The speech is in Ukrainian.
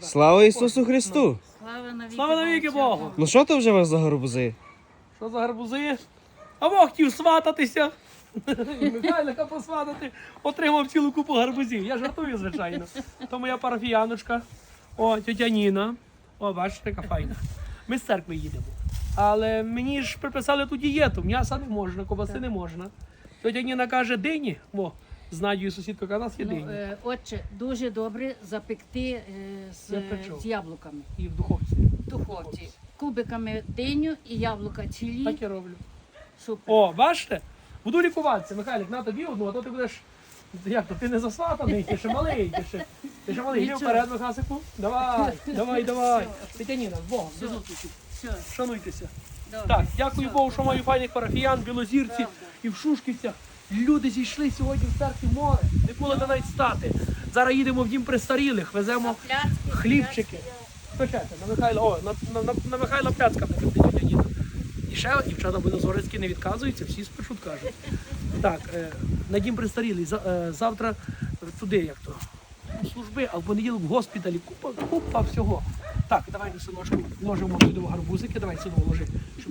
Слава Ісусу Христу! Слава навіки Слава навіки Богу! Ну що то вже у вас за гарбузи? Що за гарбузи? А Бог хотів свататися. Михайлика посватати. Отримав цілу купу гарбузів. Я жартую, звичайно. То моя парафіяночка. О, тетя Ніна. О, бачите, яка файна. Ми з церкви їдемо. Але мені ж приписали ту дієту. М'яса не можна, ковбаси не можна. Тетя Ніна каже, дині. О, з Надією сусідкою каже, у нас є Ну, дині. е, отче, дуже добре запекти е, з, Я печу. з яблуками І в духовці. в духовці. Кубиками диню і яблука цілі. Так я роблю. Супер. О, бачите? Буду лікуватися, Михайлик, на тобі одну, а то ти будеш. Як то? Ти не засватаний, ти ще малий, ти ще, ти ще малий. Нічого. вперед, Михасику. Давай, давай, давай. Тетяніна, з Богом, до зустрічі. Все, Шануйтеся. добре. Так, дякую Все. Богу, що маю файних парафіян, білозірці Правда. і в Шушківцях. Люди зійшли сьогодні в церкві море. Не було де навіть стати. Зараз їдемо в дім престарілих, веземо хлібчики. Почайте, на Михайла, о, на, на, на, на Михайла Пляцка буде. І ще дівчата Будозорицькі не відказуються, всі спишуть кажуть. Так, е, на дім престарілий. За, е, завтра туди, як то, у служби, а в понеділок в госпіталі купа, купа всього. Так, давай синочку ложимо туди в гарбузики, давай сину ложи. щоб